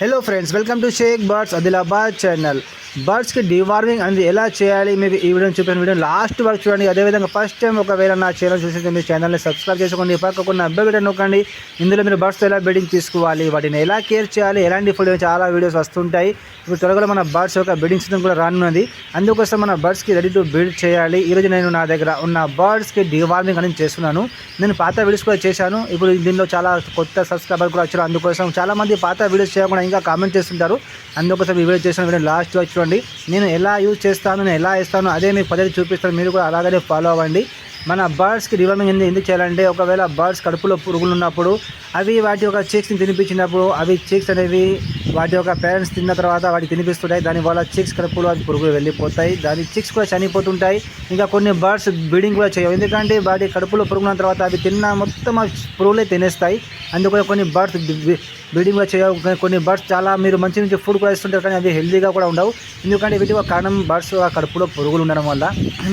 Hello friends welcome to Shaik birds Adilabad channel బర్డ్స్కి deworming అనేది ఎలా చేయాలి? మీకు ఈ వీడియో చూపిన వీడియో లాస్ట్ వరకు చూడండి. అదేవిధంగా ఫస్ట్ టైం ఒకవేళ నా ఛానల్ చూసి మీ ఛానల్ని సబ్స్క్రైబ్ చేసుకోండి. పక్కకున్న అబ్బాయి వీడియో నొక్కండి. ఇందులో మీరు బర్డ్స్ ఎలా బెడ్డింగ్ తీసుకోవాలి? వాటిని ఎలా కేర్ చేయాలి? ఎలాంటి ఫుడ్ చాలా వీడియోస్ వస్తుంటాయి. ఇప్పుడు త్వరగా మన బర్డ్స్ యొక్క బెడ్డింగ్ సిస్టమ్ కూడా రానున్నది. అందుకోసం మన బర్డ్స్కి రెడీ టు బిల్డ్ చేయాలి. ఈరోజు నేను నా దగ్గర ఉన్న బర్డ్స్కి డివార్మింగ్ అనేది చేస్తున్నాను. నేను పాత వీడియోస్ కూడా చేశాను. ఇప్పుడు దీనిలో చాలా కొత్త సబ్స్క్రైబర్ కూడా వచ్చారు. అందుకోసం చాలా మంది పాత వీడియోస్ చేయకుండా ఇంకా కామెంట్ చేస్తుంటారు. అందుకోసం ఈ వీడియో చేసిన వీడియో లాస్ట్ వచ్చి చూడండి. నేను ఎలా యూజ్ చేస్తాను నేను ఎలా ఇస్తాను అదే మీకు పద్ధతి చూపిస్తాను. మీరు కూడా అలాగనే ఫాలో అవ్వండి. మన బర్డ్స్కి రివర్మింగ్ ఎందుకు ఎందుకు చేయాలంటే ఒకవేళ బర్డ్స్ కడుపులో పురుగులు ఉన్నప్పుడు అవి వాటి యొక్క చిక్స్ని తినిపించినప్పుడు అవి చిక్స్ అనేవి వాటి యొక్క పేరెంట్స్ తిన్న తర్వాత వాటికి తినిపిస్తుంటాయి. దానివల్ల చిక్స్ కడుపులో అవి పురుగులు వెళ్ళిపోతాయి. దాని చిక్స్ కూడా చనిపోతుంటాయి. ఇంకా కొన్ని బర్డ్స్ బ్రీడింగ్ కూడా చేయవు. ఎందుకంటే వాటి కడుపులో పురుగున్న తర్వాత అవి తిన్న మొత్తం అవి పురుగులే తినేస్తాయి. అందుకని కొన్ని బర్డ్స్ బ్రీడింగ్ కూడా చేయవు. కానీ కొన్ని బర్డ్స్ చాలా మీరు మంచి మంచి ఫుడ్ కూడా ఇస్తుంటారు కానీ అవి హెల్తీగా కూడా ఉండవు. ఎందుకంటే వీటి ఒక కారణం బర్డ్స్ ఆ కడుపులో పురుగులు ఉండడం వల్ల.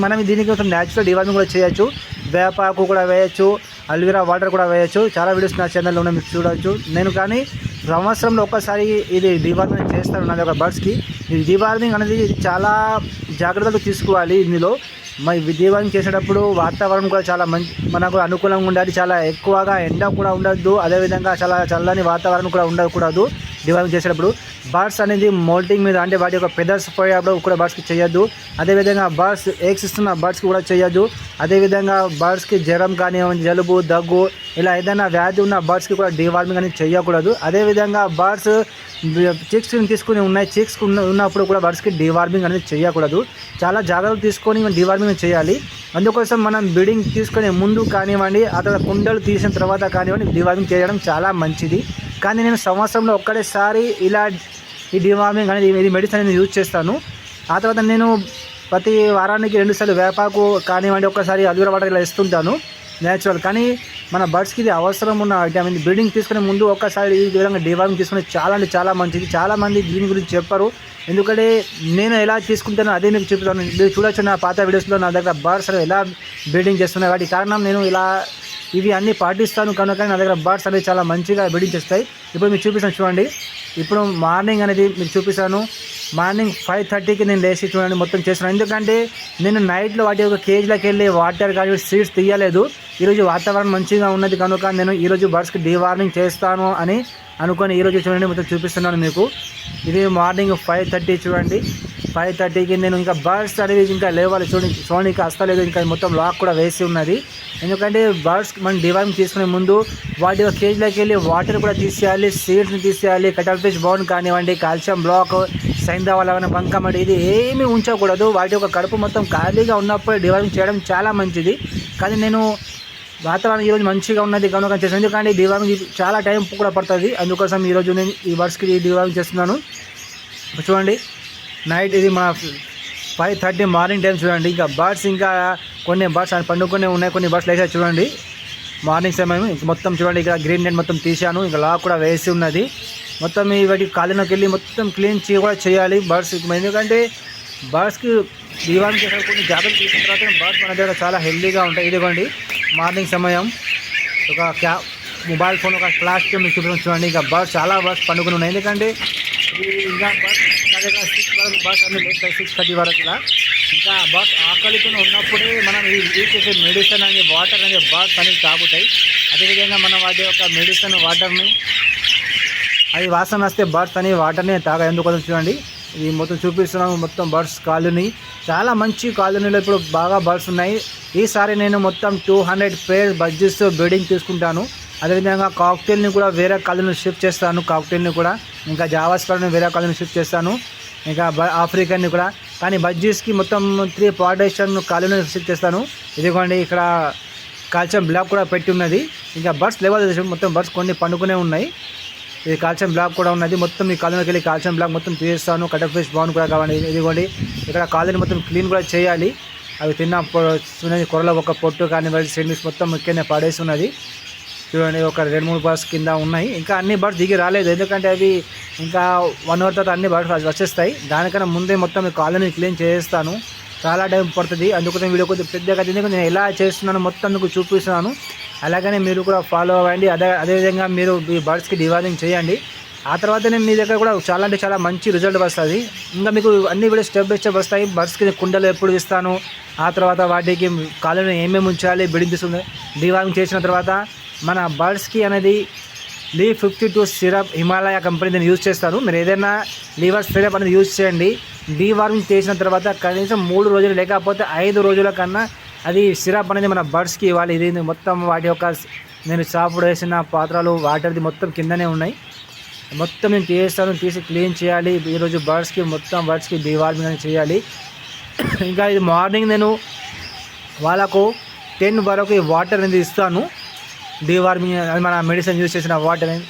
మనం దీనికి కొంచెం న్యాచురల్ డివార్మింగ్ కూడా చేయొచ్చు. వేపాకు కూడా వేయచ్చు అల్వీరా వాటర్ కూడా వేయచ్చు. చాలా వీడియోస్ నా ఛానల్లో ఉన్నాయి మీరు చూడవచ్చు నేను కానీ సంవత్సరంలో ఒక్కసారి ఇది డివార్మింగ్ చేస్తాను నా ఒక బర్డ్స్కి ఇది డివార్మింగ్ అనేది చాలా జాగ్రత్తలు తీసుకోవాలి ఇందులో. మరి డివార్మింగ్ చేసేటప్పుడు వాతావరణం కూడా చాలా మంచి మనకు అనుకూలంగా ఉండాలి. చాలా ఎక్కువగా ఎండ కూడా ఉండద్దు. అదేవిధంగా చాలా చల్లని వాతావరణం కూడా ఉండకూడదు దివాళం చేసేటప్పుడు. బర్డ్స్ అనేది మోల్టింగ్ మీద అంటే వాటి యొక్క పెదర్స్ పోయేటప్పుడు కూడా బర్డ్స్కి చేయొద్దు. అదేవిధంగా బర్డ్స్ ఎగ్స్ ఇస్తున్న బర్డ్స్కి కూడా చేయొద్దు. అదేవిధంగా బర్డ్స్కి జ్వరం కానివ్వండి జలుబు దగ్గు ఇలా ఏదైనా వ్యాధి ఉన్న బర్డ్స్కి కూడా డివార్మింగ్ అనేది చేయకూడదు. అదేవిధంగా బర్డ్స్ చిక్స్ తీసుకుని ఉన్నాయి చిక్స్ ఉన్న ఉన్నప్పుడు కూడా బర్డ్స్కి డివార్మింగ్ అనేది చేయకూడదు. చాలా జాగ్రత్తలు తీసుకొని డివార్మింగ్ చేయాలి. అందుకోసం మనం బిడింగ్ తీసుకునే ముందు కానివ్వండి ఆ తర్వాత కుండలు తీసిన తర్వాత కానివ్వండి డివార్మింగ్ చేయడం చాలా మంచిది. కానీ నేను సంవత్సరంలో ఒక్కడేసారి ఇలా ఈ డివార్మింగ్ అనేది ఇది మెడిసిన్ అనేది యూజ్ చేస్తాను. ఆ తర్వాత నేను ప్రతి వారానికి రెండుసార్లు వేపాకు కానివ్వండి ఒక్కసారి అల్యూరా వాటర్ ఇలా ఇస్తుంటాను నేచురల్ కానీ మన బర్డ్స్కి ఇది అవసరం ఉన్న విటమిన్ బ్రీడింగ్ తీసుకునే ముందు ఒక్కసారి ఈ విధంగా డివార్మింగ్ తీసుకునే చాలా అంటే చాలా మంచిది. చాలామంది దీని గురించి చెప్పారు. ఎందుకంటే నేను ఎలా తీసుకుంటానో అదే మీకు చెప్తాను. మీరు చూడొచ్చు నా పాత వీడియోస్లో నా దగ్గర బర్డ్స్ ఎలా బ్రీడింగ్ చేస్తున్నాయి. వాటి కారణం నేను ఇలా ఇవి అన్నీ పాటిస్తాను. కనుక నా దగ్గర బర్డ్స్ అనేవి చాలా మంచిగా బ్రీడింగ్ చేస్తాయి. ఇప్పుడు మీరు చూపిస్తాను చూడండి. ఇప్పుడు మార్నింగ్ అనేది మీకు చూపిస్తాను. మార్నింగ్ ఫైవ్ థర్టీకి నేను లేచి చూడండి మొత్తం చేస్తున్నాను. ఎందుకంటే నేను నైట్లో వాటి యొక్క కేజీలోకి వెళ్ళి వాటర్ కానీ సీడ్స్ తీయలేదు. ఈరోజు వాతావరణం మంచిగా ఉన్నది కనుక నేను ఈరోజు బర్డ్స్కి డీవార్మింగ్ చేస్తాను అని అనుకొని ఈరోజు చూడండి మొత్తం చూపిస్తున్నాను మీకు. ఇది మార్నింగ్ ఫైవ్ థర్టీ చూడండి. ఫైవ్ థర్టీకి నేను ఇంకా బర్డ్స్ అనేవి ఇంకా లేవాలి. చూడండి సోనీకి అస్తలేదు ఇంకా మొత్తం లాక్ కూడా వేసి ఉన్నది. ఎందుకంటే బర్డ్స్ మనం డివార్మింగ్ తీసుకునే ముందు వాటి యొక్క కేజీలోకి వెళ్ళి వాటర్ కూడా తీసేయాలి సీడ్స్ని తీసేయాలి కటల్ ఫిష్ బౌన్ కానివ్వండి కాల్షియం బ్లాక్ సైందావాల బంకమడి ఇది ఏమీ ఉంచకూడదు. వాటి యొక్క కడుపు మొత్తం ఖాళీగా ఉన్నప్పుడు డివార్మింగ్ చేయడం చాలా మంచిది. కానీ నేను వాతావరణం ఈరోజు మంచిగా ఉన్నది కనుక చేస్తాను ఎందుకంటే డివార్మింగ్ చాలా టైం కూడా పడుతుంది. అందుకోసం ఈరోజు నేను ఈ బర్డ్స్కి డివార్మింగ్ చేస్తున్నాను. చూడండి నైట్ ఇది మా ఫైవ్ థర్టీ మార్నింగ్ టైం చూడండి. ఇంకా బర్డ్స్ ఇంకా కొన్ని బర్డ్స్ పండుకునే ఉన్నాయి కొన్ని బర్డ్స్ లేచాయి చూడండి. మార్నింగ్ సమయం మొత్తం చూడండి ఇక్కడ గ్రీన్ నెట్ మొత్తం తీశాను. ఇంకా లాక్ కూడా వేసి ఉన్నది. మొత్తం ఈ కాలినకి వెళ్ళి మొత్తం క్లీన్ చేయ కూడా చేయాలి బర్డ్స్. ఎందుకంటే బర్డ్స్కి దీవానికి కొన్ని జాగ్రత్తలు తీసిన తర్వాత బర్డ్స్ మన దగ్గర చాలా హెల్దీగా ఉంటాయి. ఇదిగోండి. మార్నింగ్ సమయం. ఒక క్యా మొబైల్ ఫోన్ ఒక ఫ్లాష్ మీకు చూపించడం చూడండి. ఇంకా బస్ చాలా బస్ పండుగను ఉన్నాయి. ఎందుకంటే ఇది ఇంకా బస్ నా దగ్గర సిక్స్ వరకు బస్ అన్ని లేస్తాయి సిక్స్ థర్టీ వరకు ఇలా. ఇంకా బస్ ఆకలితో ఉన్నప్పుడే మనం ఈ యూజ్ చేసే మెడిసిన్ అనేది వాటర్ అనేది బస్ అనేది తాగుతాయి. అదేవిధంగా మనం వాటి యొక్క మెడిసిన్ వాటర్ని అది వాసన వస్తే బర్డ్స్ అని వాటర్ని తాగా ఎందుకోసం చూడండి. ఇది మొత్తం చూపిస్తున్నాము మొత్తం బర్డ్స్ కాలనీ. చాలా మంచి కాలనీలో ఇప్పుడు బాగా బర్డ్స్ ఉన్నాయి. ఈసారి నేను మొత్తం two hundred pair budgies breeding తీసుకుంటాను. అదేవిధంగా కాక్టైల్ని కూడా వేరే కాలనీ షిఫ్ట్ చేస్తాను కాక్టైల్ని కూడా. ఇంకా జావాస్ కాలనీ వేరే కాలనీ షిఫ్ట్ చేస్తాను. ఇంకా బ- ఆఫ్రికన్ని కూడా. కానీ బడ్జెట్స్కి మొత్తం త్రీ పార్టేషన్ కాలనీ షిఫ్ట్ చేస్తాను. ఇదిగోండి ఇక్కడ కాల్షియం బ్లాక్ కూడా పెట్టి ఉన్నది. ఇంకా బర్డ్స్ లెవెల్ మొత్తం బర్డ్స్ కొన్ని పండుకునే ఉన్నాయి. ఇది కాల్షియం బ్లాక్ కూడా ఉన్నది. మొత్తం ఈ కాలనీకి వెళ్ళి కాల్షియం బ్లాక్ మొత్తం తీస్తాను కటప్ ఫిష్ బాగుంది కూడా కావాలి. ఇదిగోండి. ఇక్కడ కాలనీ మొత్తం క్లీన్ కూడా చేయాలి. అవి తిన్న. పొ- కొరలో ఒక పొట్టు కానీ సెండిస్ మొత్తం ముఖ్యంగా పడేసి ఉన్నది. చూడండి ఒక రెండు మూడు బర్డ్స్ కింద ఉన్నాయి. ఇంకా అన్ని బర్డ్స్ దిగి రాలేదు. ఎందుకంటే అవి ఇంకా వన్ అవర్ తర్వాత అన్ని బర్డ్స్ వచ్చేస్తాయి. దానికన్నా ముందే మొత్తం ఈ కాలనీ క్లీన్ చేస్తాను చాలా టైం పడుతుంది. అందుకోసం వీడియో కొద్దిగా పెద్దగా ఎందుకంటే నేను ఎలా చేస్తున్నాను మొత్తం మీకు చూపిస్తున్నాను. అలాగనే మీరు కూడా ఫాలో అవ్వండి. అదే అదేవిధంగా మీరు ఈ బర్డ్స్కి డివార్మింగ్ చేయండి. ఆ తర్వాతనే మీ దగ్గర కూడా చాలా అంటే చాలా మంచి రిజల్ట్ వస్తుంది. ఇంకా మీకు అన్ని కూడా స్టెప్ బై స్టెప్ వస్తాయి. బర్డ్స్కి కుండలు ఎప్పుడు ఇస్తాను? ఆ తర్వాత వాటికి కాలంలో ఏమేమి ఉంచాలి? బిడింగ్ తీసుకుంది డివార్మింగ్ చేసిన తర్వాత మన బర్డ్స్కి అనేది Liv fifty two syrup Himalaya company నేను యూజ్ చేస్తాను మీరు ఏదైనా లీవర్ సిరప్ అనేది యూజ్ చేయండి. డీవార్మింగ్ చేసిన తర్వాత కనీసం మూడు రోజులు లేకపోతే ఐదు రోజుల కన్నా అది సిరప్ అనేది మన బర్డ్స్కి ఇవ్వాలి. ఇది మొత్తం వాటి యొక్క నేను చాపుడు వేసిన పాత్రలు వాటర్ది మొత్తం కిందనే ఉన్నాయి. మొత్తం నేను తీసేస్తాను తీసి క్లీన్ చేయాలి. ఈరోజు బర్డ్స్కి మొత్తం బర్డ్స్కి డీవార్మింగ్ అనేది చేయాలి. ఇంకా ఇది మార్నింగ్ నేను వాళ్ళకు టెన్ వరకు ఈ వాటర్ అనేది ఇస్తాను. డీవార్మింగ్ అది మన మెడిసిన్ యూజ్ చేసిన వాటర్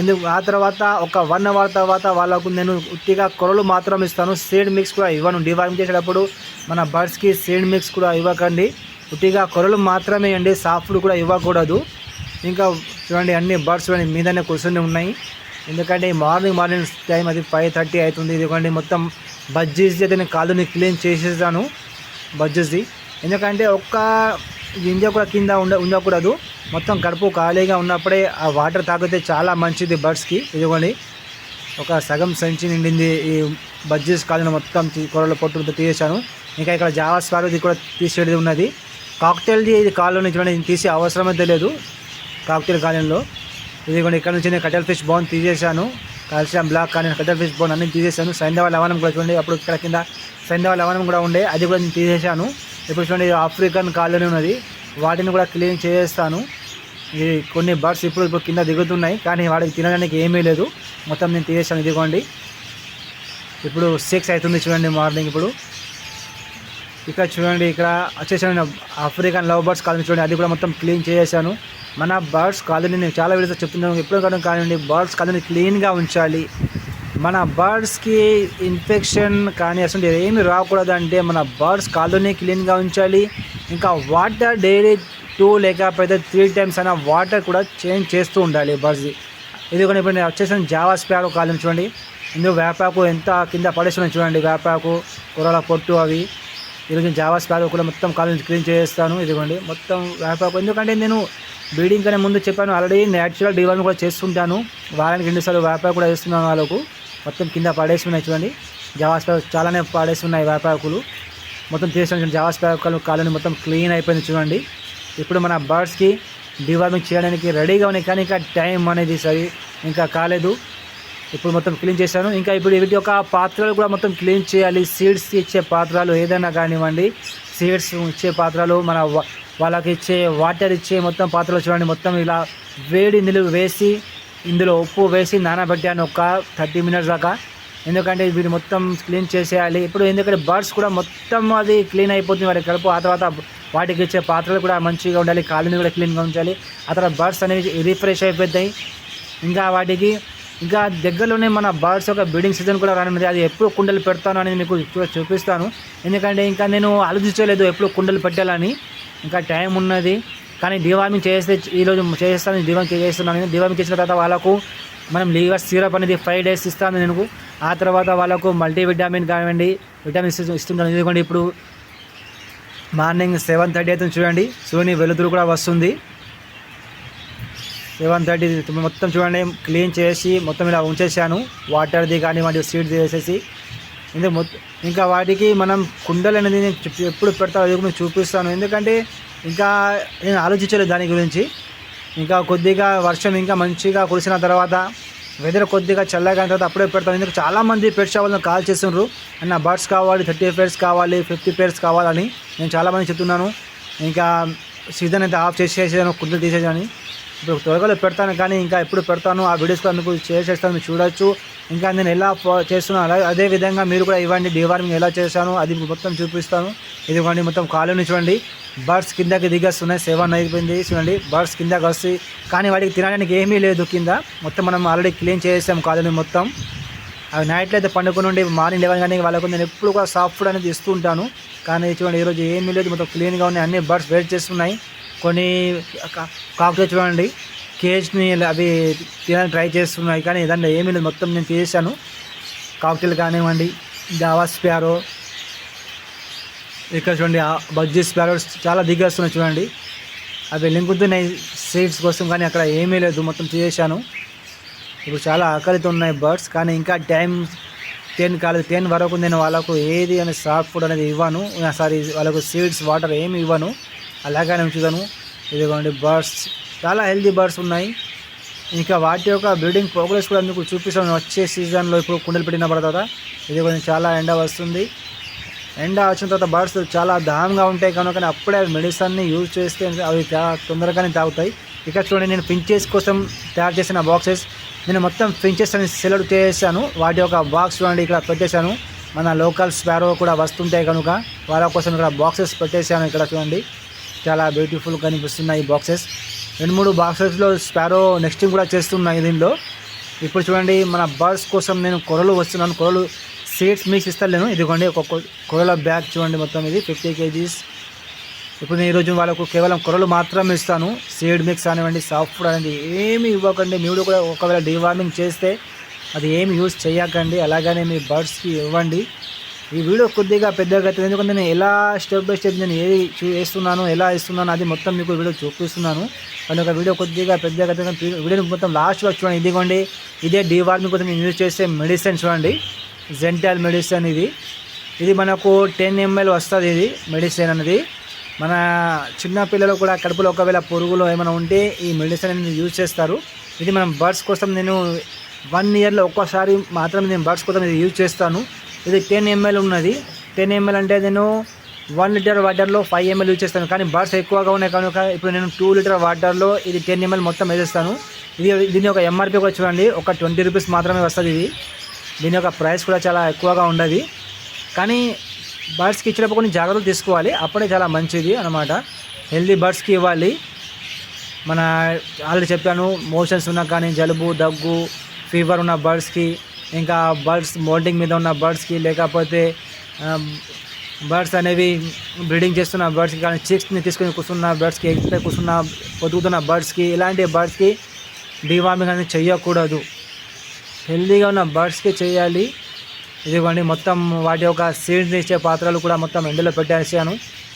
ఎందుకు? ఆ తర్వాత ఒక వన్ అవర్ తర్వాత వాళ్ళకు నేను ఉత్తిగా కొరలు మాత్రం ఇస్తాను. సీడ్ మిక్స్ కూడా ఇవ్వను. డీవార్మింగ్ చేసేటప్పుడు మన బర్డ్స్కి సీడ్ మిక్స్ కూడా ఇవ్వకండి. ఉట్టిగా కొరలు మాత్రమే అండి. సాఫ్ట్ కూడా ఇవ్వకూడదు. ఇంకా చూడండి అన్ని బర్డ్స్ చూడండి మీదనే కూర్చొని ఉన్నాయి. ఎందుకంటే మార్నింగ్ మార్నింగ్ టైం అది ఫైవ్ థర్టీ అవుతుంది. ఇదిగోండి మొత్తం బజ్జీస్ అయితే నేను కాలుని క్లీన్ చేసేసాను. బజ్జీస్ది ఎందుకంటే ఒక్క గింజ కూడా కింద ఉండ ఉండకూడదు. మొత్తం కడుపు ఖాళీగా ఉన్నప్పుడే ఆ వాటర్ తాగితే చాలా మంచిది బర్డ్స్కి. ఇదిగోండి. ఒక సగం సంచి నిండింది. ఈ బజ్జీస్ కాలిన మొత్తం కొరలో కూరల పొట్టు తీసేసాను ఇంకా ఇక్కడ జావా స్పారోది కూడా తీసేది ఉన్నది. కాక్టైల్ది ఇది కాలు నుంచి ఇది తీసే అవసరమే తెలియదు కాక్టైల్ కాలంలో ఇదిగోండి ఇక్కడ నుంచి నేను కటల్ ఫిష్ బోన్ తీసేసాను కాల్షియం బ్లాక్ కానీ కటల్ ఫిష్ బోన్ అన్ని తీసేసాను సైంధవ లవణం కూడా చూడండి. అప్పుడు ఇక్కడ కింద సైంధవ లవణం కూడా ఉండే. అది కూడా నేను తీసేసాను ఇప్పుడు చూడండి ఆఫ్రికన్ కాలనీ ఉన్నది. వాటిని కూడా క్లీన్ చేస్తాను. ఇది కొన్ని బర్డ్స్ ఇప్పుడు ఇప్పుడు కింద దిగుతున్నాయి కానీ వాటికి తినడానికి ఏమీ లేదు. మొత్తం నేను తీసేసాను ఇదిగోండి. ఇప్పుడు సిక్స్ అవుతుంది చూడండి మార్నింగ్ ఇప్పుడు. ఇక్కడ చూడండి ఇక్కడ వచ్చేసాను ఆఫ్రికన్ లవ్ బర్డ్స్ కాలనీ చూడండి అది కూడా మొత్తం క్లీన్ చేసేసాను మన బర్డ్స్ కాలనీ నేను చాలా వీడియోస్ చెప్తున్నాను. ఎప్పుడు కాదు కానివ్వండి బర్డ్స్ కాలనీ క్లీన్గా ఉంచాలి. మన బర్డ్స్కి ఇన్ఫెక్షన్ కానీ అసలు ఏమి రాకూడదు అంటే మన బర్డ్స్ కాలనీ క్లీన్గా ఉంచాలి. ఇంకా వాటర్ డైలీ టూ లేకపోతే త్రీ టైమ్స్ అయినా వాటర్ కూడా చేంజ్ చేస్తూ ఉండాలి బర్డ్స్ది ఇది కూడా ఇప్పుడు నేను వచ్చేసిన జావా స్పేర్ కాలం చూడండి. ఇందులో వేపాకు ఎంత కింద పడేస్తున్నాయి చూడండి వేపాకు కూరల పొట్టు అవి. ఈరోజు జావా స్పేర్ కూడా మొత్తం కాలం క్లీన్ చేస్తాను. ఇదిగోండి మొత్తం వేపాకు. ఎందుకంటే నేను బ్రీడింగ్ కనే ముందు చెప్పాను ఆల్రెడీ న్యాచురల్ డివార్మింగ్ కూడా చేస్తుంటాను. వారానికి రెండుసార్లు వేపాకు కూడా వేస్తున్నాను వాళ్ళకు. మొత్తం కింద పడేసి ఉన్నాయి చూడండి జావా చాలానే పడేసి ఉన్నాయి వేపాకులు మొత్తం చేసిన జవాస్ స్పారో కాలనీ మొత్తం క్లీన్ అయిపోయింది చూడండి. ఇప్పుడు మన బర్డ్స్కి డివార్మింగ్ చేయడానికి రెడీగా ఉన్నాయి కానీ ఇంకా టైం అనేది సరి ఇంకా కాలేదు. ఇప్పుడు మొత్తం క్లీన్ చేశాను. ఇంకా ఇప్పుడు వీటి యొక్క పాత్రలు కూడా మొత్తం క్లీన్ చేయాలి. సీడ్స్ ఇచ్చే పాత్రలు ఏదైనా కానివ్వండి. సీడ్స్ ఇచ్చే పాత్రలు మన వాళ్ళకి ఇచ్చే వాటర్ ఇచ్చే మొత్తం పాత్రలు చూడండి. మొత్తం ఇలా వేడి నిలువ వేసి ఇందులో ఉప్పు వేసి నానబెట్టాను ఒక థర్టీ మినిట్స్ దాకా. ఎందుకంటే వీటి మొత్తం క్లీన్ చేసేయాలి. ఇప్పుడు ఎందుకంటే బర్డ్స్ కూడా మొత్తం అది క్లీన్ అయిపోతుంది. వాటి కడుపు ఆ తర్వాత వాటికి ఇచ్చే పాత్రలు కూడా మంచిగా ఉండాలి. కాళ్ళని కూడా క్లీన్గా ఉంచాలి. ఆ తర్వాత బర్డ్స్ అనేవి రిఫ్రెష్ అయిపోతాయి. ఇంకా వాటికి ఇంకా దగ్గరలోనే మన బర్డ్స్ యొక్క బ్రీడింగ్ సీజన్ కూడా రానున్నది. అది ఎప్పుడు కుండలు పెడతాను అనేది మీకు చూపిస్తాను. ఎందుకంటే ఇంకా నేను ఆలోచించలేదు ఎప్పుడు కుండలు పెట్టాలని. ఇంకా టైం ఉన్నది. కానీ డివామింగ్ చేస్తే ఈరోజు చేస్తాను డివామింగ్ చేస్తున్నాను డివామింగ్ చేసిన తర్వాత వాళ్ళకు మనం లీవర్ సిరప్ అనేది ఫైవ్ డేస్ ఇస్తాను నేను. ఆ తర్వాత వాళ్ళకు మల్టీ విటమిన్ కానివ్వండి విటమిన్స్ ఇస్తుంటాను. ఎందుకంటే ఇప్పుడు మార్నింగ్ సెవెన్ థర్టీ అయితే చూడండి. సూర్యుని వెలుతురు కూడా వస్తుంది. సెవెన్ థర్టీ మొత్తం చూడండి క్లీన్ చేసి మొత్తం ఇలా ఉంచేసాను. వాటర్ది కానివ్వండి సీడ్స్ వేసేసి ఇంకా మొత్తం ఇంకా వాటికి మనం కుండలు అనేది నేను ఎప్పుడు పెడతాను అది మీకు చూపిస్తాను. ఎందుకంటే ఇంకా నేను ఆలోచించలేదు దాని గురించి. ఇంకా కొద్దిగా వర్షం ఇంకా మంచిగా కురిసిన తర్వాత వెదర్ కొద్దిగా చల్లగా అయిన తర్వాత అప్పుడే పెడతాను. ఎందుకు చాలామంది పెట్ షాపులను కాల్ చేస్తున్నారు అన్న బర్డ్స్ కావాలి థర్టీ పేర్స్ కావాలి ఫిఫ్టీ పేర్స్ కావాలని నేను చాలామంది చెప్తున్నాను. ఇంకా సీజన్ అయితే ఆఫ్ చేసేసాను కుండలు తీసేసాను. ఇప్పుడు త్వరగా పెడతాను కానీ ఇంకా ఎప్పుడు పెడతాను ఆ వీడియోస్ కూడా మీకు షేర్ చేస్తాను మీరు చూడొచ్చు. ఇంకా నేను ఎలా చేస్తున్నాను అలాగే అదే విధంగా మీరు కూడా ఇవ్వండి. డివార్మింగ్ ఎలా చేశాను అది మీకు మొత్తం చూపిస్తాను. ఇదిగోండి మొత్తం కాలనీ చూడండి. బర్డ్స్ కిందకి దిగేస్తున్నాయి. సెవెన్ అయిపోయింది. చూడండి బర్డ్స్ కిందకి వస్తాయి కానీ వాటికి తినడానికి ఏమీ లేదు కింద. మొత్తం మనం ఆల్రెడీ క్లీన్ చేసాం కాలనీ మొత్తం. అవి నైట్లో అయితే పండుకుని ఉండి మార్నింగ్ లెవెన్ కానీ వాళ్ళకు నేను ఎప్పుడు కూడా సాఫ్ట్ ఫుడ్ అనేది ఇస్తూ ఉంటాను. కానీ చూడండి ఈరోజు ఏమీ లేదు. మొత్తం క్లీన్గా ఉన్నాయి. అన్ని బర్డ్స్ వెయిట్ చేస్తున్నాయి. కొన్ని కాకులు చూడండి. కేజ్ని అవి తినడానికి ట్రై చేస్తున్నాయి కానీ దాంట్లో ఏమీ లేదు. మొత్తం నేను చేశాను. కాక్టైల్ కానివ్వండి జావా స్పారో ఇక్కడ చూడండి బజ్జీ స్పారోస్ చాలా దిగేస్తున్నాయి చూడండి. అవి లింకుతున్నాయి సీడ్స్ కోసం కానీ అక్కడ ఏమీ లేదు. మొత్తం చేశాను. ఇప్పుడు చాలా ఆకలితో ఉన్నాయి బర్డ్స్. కానీ ఇంకా టైం టెన్ కాలేదు. టెన్ వరకు నేను వాళ్ళకు ఏది అని సాఫ్ట్ ఫుడ్ అనేది ఇవ్వను. సారీ వాళ్ళకు సీడ్స్ వాటర్ ఏమి ఇవ్వను. అలాగే ఉంచుతాను. ఇదిగోండి బర్డ్స్. చాలా హెల్దీ బర్డ్స్ ఉన్నాయి. ఇంకా వాటి యొక్క బ్రీడింగ్ ప్రోగ్రెస్ కూడా మీకు చూపిస్తాను. వచ్చే సీజన్లో ఇప్పుడు కుండలు పెట్టిన తర్వాత ఇది కొంచెం చాలా ఎండ వస్తుంది. ఎండ వచ్చిన తర్వాత బర్డ్స్ చాలా దాహంగా ఉంటాయి. కనుక అప్పుడే అవి మెడిసిన్ని యూజ్ చేస్తే అవి తొందరగానే తాగుతాయి. ఇక్కడ చూడండి నేను ఫించెస్ కోసం తయారు చేసిన బాక్సెస్ నేను మొత్తం ఫించెస్ అని సెలెక్ట్ చేశాను. వాటి యొక్క బాక్స్ చూడండి ఇక్కడ పెట్టేశాను. మన లోకల్ స్పారో కూడా వస్తుంటాయి కనుక వాళ్ళ కోసం ఇక్కడ బాక్సెస్ పెట్టేశాను. ఇక్కడ చూడండి చాలా బ్యూటిఫుల్ కనిపిస్తున్నాయి ఈ బాక్సెస్ రెండు మూడు బాక్సెస్లో స్పారో నెక్స్టింగ్ కూడా చేస్తున్నాయి దీనిలో. ఇప్పుడు చూడండి మన బర్డ్స్ కోసం నేను కొరలు వస్తున్నాను. కొరలు సీడ్స్ మీకు ఇస్తాను ఇదిగోండి ఒక కొరల బ్యాగ్ చూడండి మొత్తం ఇది ఫిఫ్టీ కేజీస్ ఇప్పుడు నేను ఈరోజు వాళ్ళకు కేవలం కొరలు మాత్రమే ఇస్తాను. సీడ్ మిక్స్ కానివ్వండి సాఫ్ట్ ఫుడ్ అనేది ఏమి ఇవ్వకండి. మీరు కూడా ఒకవేళ డీవార్మింగ్ చేస్తే అది ఏమి యూజ్ చేయకండి. అలాగనే మీ బర్డ్స్కి ఇవ్వండి. ఈ వీడియో కొద్దిగా పెద్దగా అవుతుంది ఎందుకంటే నేను ఎలా స్టెప్ బై స్టెప్ నేను ఏది చూ వేస్తున్నాను ఎలా ఇస్తున్నాను అది మొత్తం మీకు వీడియో చూపిస్తున్నాను. కనుక వీడియో కొద్దిగా పెద్దగా అవుతుంది వీడియో మొత్తం లాస్ట్ వరకు చూడండి. ఇదిగోండి ఇదే డివార్మింగ్ కోసం నేను యూజ్ చేసే మెడిసిన్ చూడండి. జెంటాల్ మెడిసిన్ ఇది. ఇది మనకు టెన్ ఎంఎల్ వస్తుంది ఇది మెడిసిన్ అనేది. మన చిన్న పిల్లలు కూడా కడుపులో ఒకవేళ పురుగులు ఏమైనా ఉంటే ఈ మెడిసిన్ అనేది యూజ్ చేస్తారు. ఇది మనం బర్డ్స్ కోసం నేను వన్ ఇయర్లో ఒక్కసారి మాత్రమే నేను బర్డ్స్ కోసం ఇది యూజ్ చేస్తాను. ఇది టెన్ ఎంఎల్ ఉన్నది. టెన్ ఎంఎల్ అంటే నేను వన్ లీటర్ వాటర్లో ఫైవ్ ఎంఎల్ యూజ్ చేస్తాను. కానీ బర్డ్స్ ఎక్కువగా ఉన్నాయి. కనుక ఇప్పుడు నేను టూ లీటర్ వాటర్లో ఇది టెన్ ఎంఎల్ మొత్తం వేసేస్తాను. ఇది దీని యొక్క ఎంఆర్పీ కూడా చూడండి. ఒక ట్వంటీ రూపీస్ మాత్రమే వస్తుంది ఇది. దీని యొక్క ప్రైస్ కూడా చాలా ఎక్కువగా ఉండదు. కానీ బర్డ్స్కి ఇచ్చినప్పుడు కొన్ని జాగ్రత్తలు తీసుకోవాలి. అప్పుడే చాలా మంచిది అనమాట హెల్దీ బర్డ్స్కి ఇవ్వాలి. మన ఆల్రెడీ చెప్పాను మోషన్స్ ఉన్నా కానీ జలుబు దగ్గు ఫీవర్ ఉన్న బర్డ్స్కి ఇంకా బర్డ్స్ మోల్డింగ్ మీద ఉన్న బర్డ్స్కి లేకపోతే బర్డ్స్ అనేవి బ్రీడింగ్ చేస్తున్న బర్డ్స్కి కానీ చిక్స్ని తీసుకొని కూర్చున్న బర్డ్స్కి ఎగ్స్పై కూర్చున్న పొదుగుతున్న బర్డ్స్కి ఇలాంటి బర్డ్స్కి డివార్మింగ్ అనేది చేయకూడదు హెల్దీగా ఉన్న బర్డ్స్కి చేయాలి. ఇదిగోండి మొత్తం వాటి యొక్క సీడ్స్ ఇచ్చే పాత్రలు కూడా మొత్తం ఎండలో పెట్టేసాను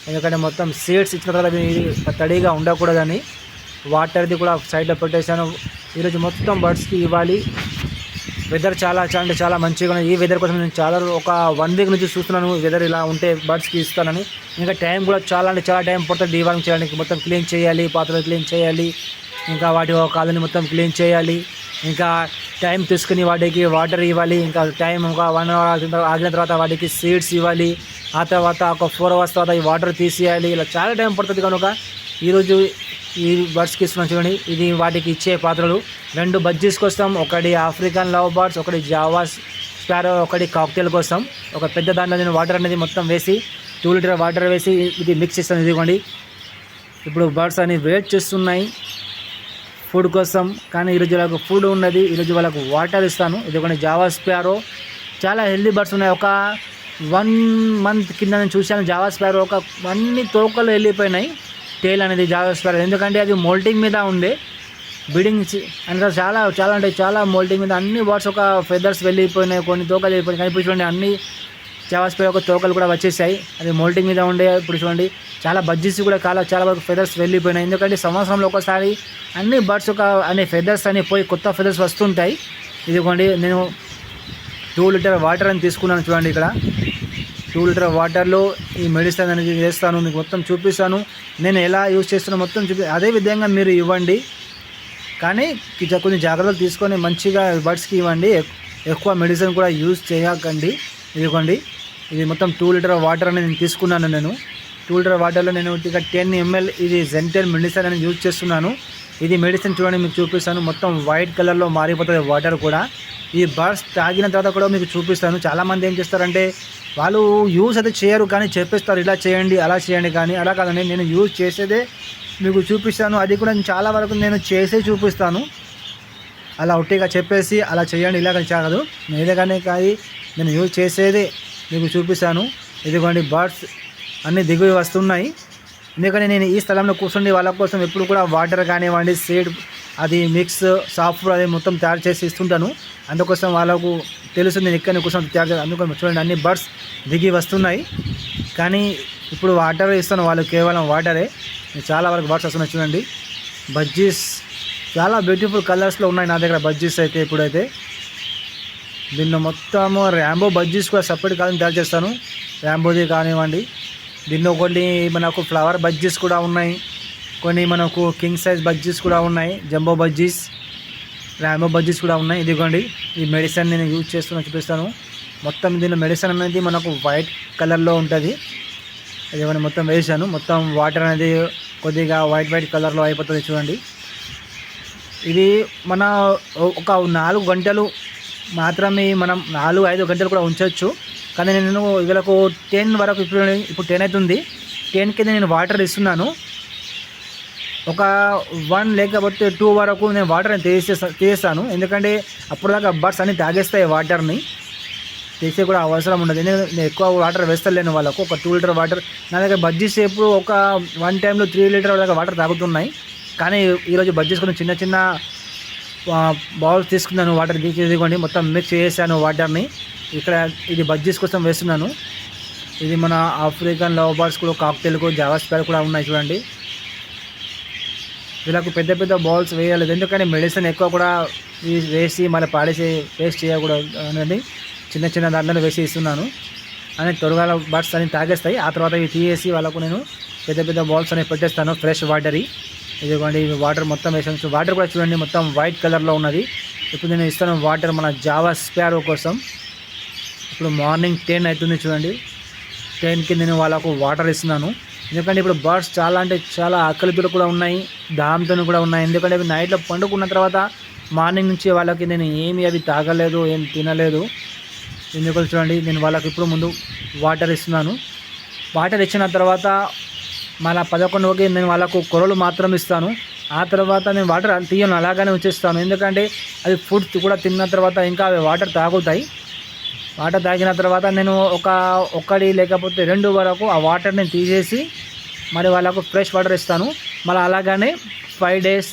ఎందుకంటే మొత్తం సీడ్స్ ఇచ్చిన తర్వాత తడిగా ఉండకూడదని వాటర్ది కూడా సైడ్లో పెట్టేశాను. ఈరోజు మొత్తం బర్డ్స్కి ఇవ్వాలి. వెదర్ చాలా చాలా అంటే చాలా మంచిగా ఉన్నాయి. ఈ వెదర్ కోసం నేను చాలా ఒక వన్ వీక్ నుంచి చూస్తున్నాను. వెదర్ ఇలా ఉంటే బర్డ్స్కి ఇస్తానని. ఇంకా టైం కూడా చాలా అంటే చాలా టైం పడుతుంది. డివార్మింగ్ చేయడానికి మొత్తం క్లీన్ చేయాలి పాత్రలు క్లీన్ చేయాలి. ఇంకా వాటి కాలని మొత్తం క్లీన్ చేయాలి. ఇంకా టైం తీసుకుని వాటికి వాటర్ ఇవ్వాలి. ఇంకా టైం ఒక వన్ అవర్ ఆగిన తర్వాత వాటికి సీడ్స్ ఇవ్వాలి. ఆ తర్వాత ఒక ఫోర్ అవర్స్ తర్వాత ఈ వాటర్ తీసేయాలి. ఇలా చాలా టైం పడుతుంది కనుక. ఈరోజు ఈ బర్డ్స్కి ఇస్తున్నాం చూడండి ఇది వాటికి ఇచ్చే పాత్రలు. రెండు బజ్జీస్ కోసం ఒకటి ఆఫ్రికన్ లవ్ బర్డ్స్ ఒకటి జావాస్ స్పారో ఒకటి కాక్టైల్ కోసం ఒక పెద్ద దాంట్లో నేను వాటర్ అనేది మొత్తం వేసి టూ లీటర్ వాటర్ వేసి ఇది మిక్స్ ఇస్తాను ఇదిగోండి. ఇప్పుడు బర్డ్స్ అని వెయిట్ చేస్తున్నాయి. ఫుడ్ కోసం కానీ ఈరోజు వాళ్ళకు ఫుడ్ ఉన్నది. ఈరోజు వాళ్ళకు వాటర్ ఇస్తాను. ఇదిగోండి జావా స్పారో. చాలా హెల్దీ బర్డ్స్ ఉన్నాయి. ఒక వన్ మంత్ కింద నేను చూశాను. జావా స్పారో ఒక అన్ని తోకలు వెళ్ళిపోయినాయి. టేల్ అనేది జావా స్పారో ఎందుకంటే అది మోల్టింగ్ మీద ఉండే బిడింగ్ అంటే చాలా చాలా అంటే చాలా మోల్టింగ్ మీద అన్ని బర్డ్స్ ఒక ఫెదర్స్ వెళ్ళిపోయినాయి కొన్ని తోకలు వెళ్ళిపోయినాయి. కానీ ఇప్పుడు చూడండి అన్ని చావాస్పై ఒక తోకలు కూడా వచ్చేసాయి. అది మోల్టింగ్ మీద ఉండే ఇప్పుడు చూడండి. చాలా బడ్జెస్ కూడా చాలా చాలా వరకు ఫెదర్స్ వెళ్ళిపోయినాయి. ఎందుకంటే సంవత్సరంలో ఒకసారి అన్ని బర్డ్స్ ఒక అనే ఫెదర్స్ అని పోయి కొత్త ఫెదర్స్ వస్తుంటాయి. ఇదిగోండి నేను టూ లీటర్ వాటర్ అని తీసుకున్నాను చూడండి ఇక్కడ. టూ లీటర్ వాటర్లో ఈ మెడిసిన్ అనేది వేస్తాను మీకు మొత్తం చూపిస్తాను. నేను ఎలా యూజ్ చేస్తున్నా మొత్తం చూపి అదే విధంగా మీరు ఇవ్వండి. కానీ కొన్ని జాగ్రత్తలు తీసుకొని మంచిగా బర్డ్స్కి ఇవ్వండి. ఎక్కువ మెడిసిన్ కూడా యూజ్ చేయకండి. ఇదిగోండి ఇది మొత్తం టూ లీటర్ వాటర్ అనేది నేను తీసుకున్నాను నేను. టూ లీటర్ వాటర్లో నేను ఇక టెన్ ఎంఎల్ ఇది జెంటెల్ మెడిసిన్ అనేది యూజ్ చేస్తున్నాను. ఇది మెడిసిన్ చూడండి మీకు చూపిస్తాను. మొత్తం వైట్ కలర్లో మారిపోతుంది వాటర్ కూడా. ఈ బర్డ్స్ తాగిన తర్వాత కూడా మీకు చూపిస్తాను. చాలామంది ఏం చేస్తారంటే వాళ్ళు యూజ్ అయితే చేయరు కానీ చెప్పేస్తారు ఇలా చేయండి అలా చేయండి కానీ. అలా కాదండి నేను యూజ్ చేసేదే మీకు చూపిస్తాను. అది కూడా చాలా వరకు నేను చేసే చూపిస్తాను. అలా ఒట్టిగా చెప్పేసి అలా చేయండి ఇలా కానీ కాదు. నేనే కానీ నేను యూజ్ చేసేదే మీకు చూపిస్తాను. ఇదిగోండి బర్డ్స్ అన్నీ దిగువి వస్తున్నాయి. ఎందుకంటే నేను ఈ స్థలంలో కూర్చుండి వాళ్ళ కోసం ఎప్పుడు కూడా వాటర్ కానివ్వండి సీడ్ అది మిక్స్ సాఫ్ట్ అది మొత్తం తయారు చేసి ఇస్తుంటాను. అందుకోసం వాళ్ళకు తెలుసు నేను ఎక్కడ కూర్చొని తయారు అందుకోసం చూడండి అన్ని బర్డ్స్ దిగి వస్తున్నాయి. కానీ ఇప్పుడు వాటర్ ఇస్తాను వాళ్ళు కేవలం వాటరే చాలా వరకు బర్డ్స్ వస్తున్నాయి చూడండి. బజ్జీస్ చాలా బ్యూటిఫుల్ కలర్స్లో ఉన్నాయి నా దగ్గర బజ్జీస్ అయితే ఇప్పుడైతే. దీన్ని మొత్తము ర్యాంబో బజ్జీస్ కూడా సపరేట్ కాదని తయారు చేస్తాను. ర్యాంబోది కానివ్వండి దీనిలో కొన్ని మనకు ఫ్లవర్ బజ్జీస్ కూడా ఉన్నాయి. కొన్ని మనకు కింగ్ సైజ్ బజ్జీస్ కూడా ఉన్నాయి. జంబో బజ్జీస్ ర్యామో బజ్జీస్ కూడా ఉన్నాయి. ఇదిగోండి ఈ మెడిసిన్ నేను యూజ్ చేస్తున్నా చూపిస్తాను. మొత్తం దీనిలో మెడిసిన్ అనేది మనకు వైట్ కలర్లో ఉంటుంది. ఇదిగోండి మొత్తం వేసాను. మొత్తం వాటర్ అనేది కొద్దిగా వైట్ వైట్ కలర్లో అయిపోతుంది చూడండి. ఇది మన ఒక నాలుగు గంటలు మాత్రమే మనం నాలుగు ఐదు గంటలు కూడా ఉంచవచ్చు కానీ నేను వీళ్ళకు టెన్ వరకు ఇప్పుడు ఇప్పుడు టెన్ అవుతుంది టెన్ కింద నేను వాటర్ ఇస్తున్నాను. ఒక వన్ లేకపోతే టూ వరకు నేను వాటర్ని తీసేస్తా తీసేస్తాను ఎందుకంటే అప్పుడు దాకా బర్డ్స్ అన్నీ తాగేస్తాయి వాటర్ని తీసే కూడా అవసరం ఉండదు. ఎందుకంటే నేను ఎక్కువ వాటర్ వేస్తలేను వాళ్ళకు. ఒక టూ లీటర్ వాటర్ నా దగ్గర బజ్జీస్ ఎప్పుడు ఒక వన్ టైంలో త్రీ లీటర్ దాకా వాటర్ తాగుతున్నాయి. కానీ ఈరోజు బజ్జీస్ కొన్ని చిన్న చిన్న బౌల్ తీసుకున్నాను వాటర్ తీసుకోండి మొత్తం మిక్స్ చేసాను వాటర్ని ఇక్కడ ఇది బజ్జీస్ కోసం వేస్తున్నాను. ఇది మన ఆఫ్రికన్ లవ్ బర్డ్స్ కూడా కాక్టైల్కు జావాస్పేర్ కూడా ఉన్నాయి చూడండి. వీళ్ళకు పెద్ద పెద్ద బాల్స్ వేయలేదు ఎందుకంటే మెడిసిన్ ఎక్కువ కూడా వేసి మళ్ళీ పాడేసి వేస్ట్ చేయకూడదు అనేది చిన్న చిన్న దాంట్లో వేసి ఇస్తున్నాను. అని త్వరగా బర్డ్స్ అని తాగేస్తాయి. ఆ తర్వాత ఇవి తీసేసి వాళ్ళకు నేను పెద్ద పెద్ద బాల్స్ అనేవి పెట్టేస్తాను ఫ్రెష్ వాటరీ. ఇదిగోండి వాటర్ మొత్తం వేసాను వాటర్ కూడా చూడండి మొత్తం వైట్ కలర్లో ఉన్నది. ఇప్పుడు నేను ఇస్తాను వాటర్ మన జావా స్పారో కోసం. ఇప్పుడు మార్నింగ్ టెన్ అవుతుంది చూడండి. టెన్కి నేను వాళ్ళకు వాటర్ ఇస్తున్నాను. ఎందుకంటే ఇప్పుడు బర్డ్స్ చాలా అంటే చాలా ఆకలితో కూడా ఉన్నాయి దాంతో కూడా ఉన్నాయి. ఎందుకంటే అవి నైట్లో పండుకున్న తర్వాత మార్నింగ్ నుంచి వాళ్ళకి నేను ఏమి అవి తాగలేదు ఏం తినలేదు. ఎందుకంటే చూడండి నేను వాళ్ళకి ఇప్పుడు ముందు వాటర్ ఇస్తున్నాను. వాటర్ ఇచ్చిన తర్వాత మళ్ళా పదకొండుకి నేను వాళ్ళకు కొరలు మాత్రం ఇస్తాను. ఆ తర్వాత నేను వాటర్ తీయను అలాగనే ఉంచేస్తాను ఎందుకంటే అవి ఫుడ్ కూడా తిన్న తర్వాత ఇంకా అవి వాటర్ తాగుతాయి. వాటర్ తాగిన తర్వాత నేను ఒక ఒకటి లేకపోతే రెండు వరకు ఆ వాటర్ని తీసేసి మరి వాళ్ళకు ఫ్రెష్ వాటర్ ఇస్తాను. మళ్ళీ అలాగనే ఫైవ్ డేస్